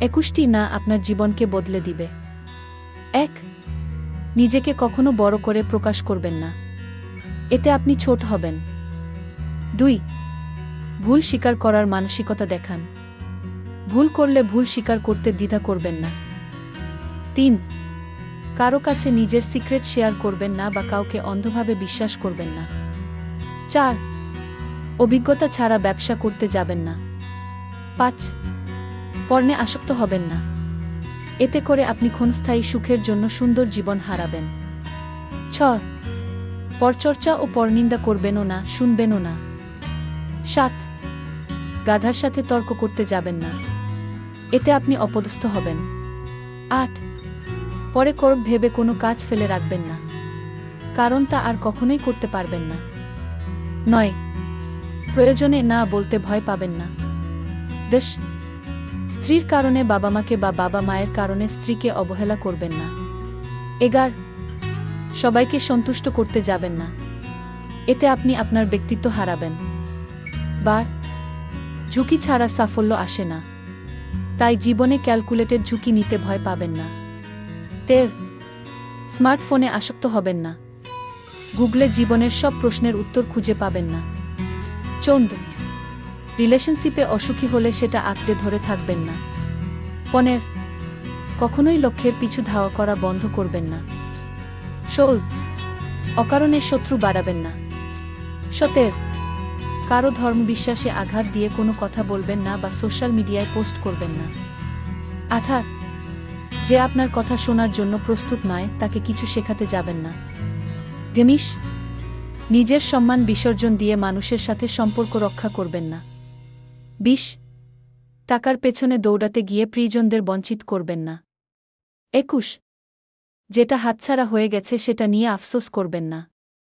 একুশটি না আপনার জীবনকে বদলে দিবে। এক, নিজেকে কখনো বড় করে প্রকাশ করবেন না। এতে আপনি ছোট হবেন। দুই, ভুল স্বীকার করার মানসিকতা দেখান। ভুল করলে ভুল স্বীকার করতে দ্বিধা করবেন না। তিন, কারও কাছে নিজের সিক্রেট শেয়ার করবেন না বা কাউকে অন্ধভাবে বিশ্বাস করবেন না। চার, অভিজ্ঞতা ছাড়া ব্যবসা করতে যাবেন না। পাঁচ পর্ণে আসক্ত হবেন না। এতে করে আপনি ক্ষণস্থায়ী সুখের জন্য সুন্দর জীবন হারাবেন। ছ, পরচর্চা ও পরনিন্দা করবেনও না, শুনবেনও না। সাত, গাধার সাথে তর্ক করতে যাবেন না। এতে আপনি অপদস্থ হবেন। আট, পরে করব ভেবে কোনো কাজ ফেলে রাখবেন না। কারণ তা আর কখনোই করতে পারবেন না। নয়, প্রয়োজনে না বলতে ভয় পাবেন না। দশ স্ত্রীর কারণে বাবা মাকে বা বাবা মায়ের কারণে স্ত্রীকে অবহেলা করবেন না। এগার, সবাইকে সন্তুষ্ট করতে যাবেন না। এতে আপনি আপনার ব্যক্তিত্ব হারাবেন। বার, ঝুঁকি ছাড়া সাফল্য আসে না। তাই জীবনে ক্যালকুলেটেড ঝুঁকি নিতে ভয় পাবেন না। তের, স্মার্টফোনে আসক্ত হবেন না। গুগলে জীবনের সব প্রশ্নের উত্তর খুঁজে পাবেন না। চন্দ রিলেশনশিপে অসুখী হলে সেটা আঁকড়ে ধরে থাকবেন না। পনেরো, কখনোই লক্ষ্যের পিছু ধাওয়া করা বন্ধ করবেন না। ষোল, অকারণে শত্রু বাড়াবেন না। সতের, কারও ধর্ম বিশ্বাসে আঘাত দিয়ে কোনো কথা বলবেন না বা সোশ্যাল মিডিয়ায় পোস্ট করবেন না। আঠার, যে আপনার কথা শোনার জন্য প্রস্তুত নয়, তাকে কিছু শেখাতে যাবেন না। গেমিস, নিজের সম্মান বিসর্জন দিয়ে মানুষের সাথে সম্পর্ক রক্ষা করবেন না। বিশ, টাকার পেছনে দৌড়াতে গিয়ে প্রিয়জনদের বঞ্চিত করবেন না। একুশ, যেটা হাতছাড়া হয়ে গেছে সেটা নিয়ে আফসোস করবেন না।